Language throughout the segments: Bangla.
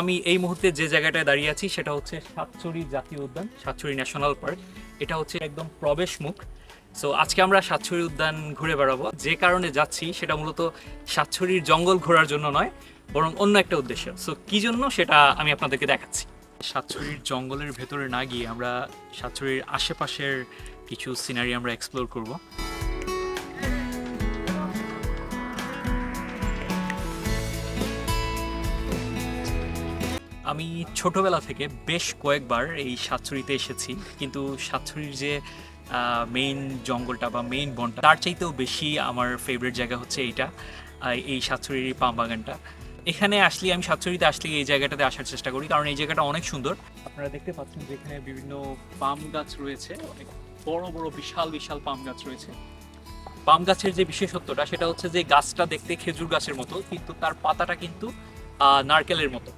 আমি এই মুহূর্তে যে জায়গাটায় দাঁড়িয়ে আছি সেটা হচ্ছে সাতচুরি জাতীয় উদ্যান, সাতচুরি ন্যাশনাল পার্ক। এটা হচ্ছে একদম প্রবেশ মুখ। সো আজকে আমরা সাতছড়ি উদ্যান ঘুরে বেড়াবো। যে কারণে যাচ্ছি সেটা মূলত সাতছড়ির জঙ্গল ঘোরার জন্য নয়, বরং অন্য একটা উদ্দেশ্য। সো কি জন্য সেটা আমি আপনাদেরকে দেখাচ্ছি। সাতছড়ির জঙ্গলের ভেতরে না গিয়ে আমরা সাতছড়ির আশেপাশের কিছু সিনারি আমরা এক্সপ্লোর করব। আমি ছোটবেলা থেকে বেশ কয়েকবার এই সাতছড়িতে এসেছি, কিন্তু সাতছড়ির যে মেইন জঙ্গলটা বা মেইন বনটা, তার চাইতেও বেশি আমার ফেভারিট জায়গা হচ্ছে এইটা এই সাতছড়ির পাম বাগানটা। এখানে আসলে, আমি সাতছড়িতে আসলে এই জায়গাটাতে আসার চেষ্টা করি, কারণ এই জায়গাটা অনেক সুন্দর। আপনারা দেখতে পাচ্ছেন যে এখানে বিভিন্ন পাম গাছ রয়েছে, অনেক বড় বড়, বিশাল বিশাল পাম গাছ রয়েছে। পাম গাছের যে বিশেষত্বটা, সেটা হচ্ছে যে গাছটা দেখতে খেজুর গাছের মতো, কিন্তু তার পাতাটা কিন্তু নারকেলের মতো।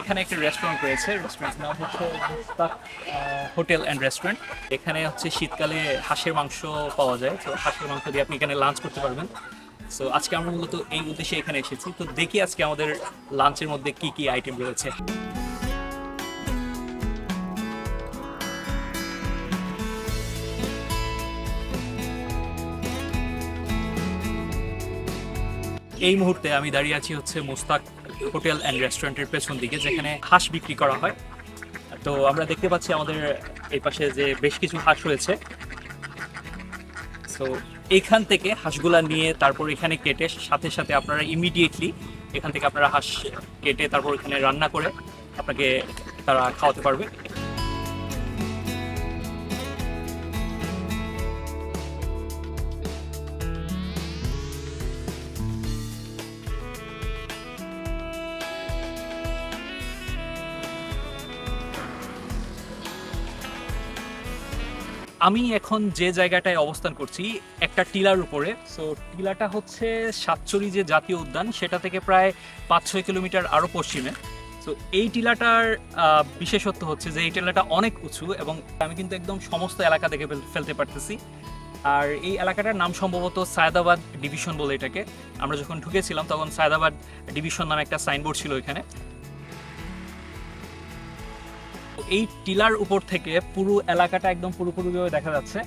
এখানে একটা রেস্টুরেন্ট রয়েছে। রেস্টুরেন্ট নাম হচ্ছে হোটেল অ্যান্ড রেস্টুরেন্ট এখানে হচ্ছে শীতকালে হাঁসের মাংস পাওয়া যায়। তো হাঁসের মাংস দিয়ে আপনি এখানে লাঞ্চ করতে পারবেন। সো আজকে আমরা মূলত এই উদ্দেশ্যে এখানে এসেছি। তো দেখি আজকে আমাদের লাঞ্চের মধ্যে কি কি আইটেম রয়েছে। এই মুহূর্তে আমি দাঁড়িয়ে আছি হচ্ছে মুস্তাক হোটেল অ্যান্ড রেস্টুরেন্টের পেছন দিকে, যেখানে হাঁস বিক্রি করা হয়। তো আমরা দেখতে পাচ্ছি আমাদের এই পাশে যে বেশ কিছু হাঁস রয়েছে। সো এখান থেকে হাঁসগুলা নিয়ে তারপর এখানে কেটে, সাথে সাথে আপনারা ইমিডিয়েটলি এখান থেকে আপনারা হাঁস কেটে তারপর এখানে রান্না করে আপনাকে তারা খাওয়াতে পারবে। আমি এখন যে জায়গাটায় অবস্থান করছি, একটা টিলার উপরে। সো টিলাটা হচ্ছে সাতচুরি যে জাতীয় উদ্যান, সেটা থেকে প্রায় পাঁচ ছয় কিলোমিটার আরও পশ্চিমে। তো এই টিলাটার বিশেষত্ব হচ্ছে যে এই টিলাটা অনেক উঁচু এবং আমি কিন্তু একদম সমস্ত এলাকা দেখে ফেলতে পারতেছি। আর এই এলাকাটার নাম সম্ভবত সায়দাবাদ ডিভিশন বলে এটাকে। আমরা যখন ঢুকেছিলাম, তখন সায়দাবাদ ডিভিশন নামে একটা সাইনবোর্ড ছিল এখানে এই টিলার উপর থেকে পুরো এলাকাটা একদম পুরোপুরিভাবে দেখা যাচ্ছে।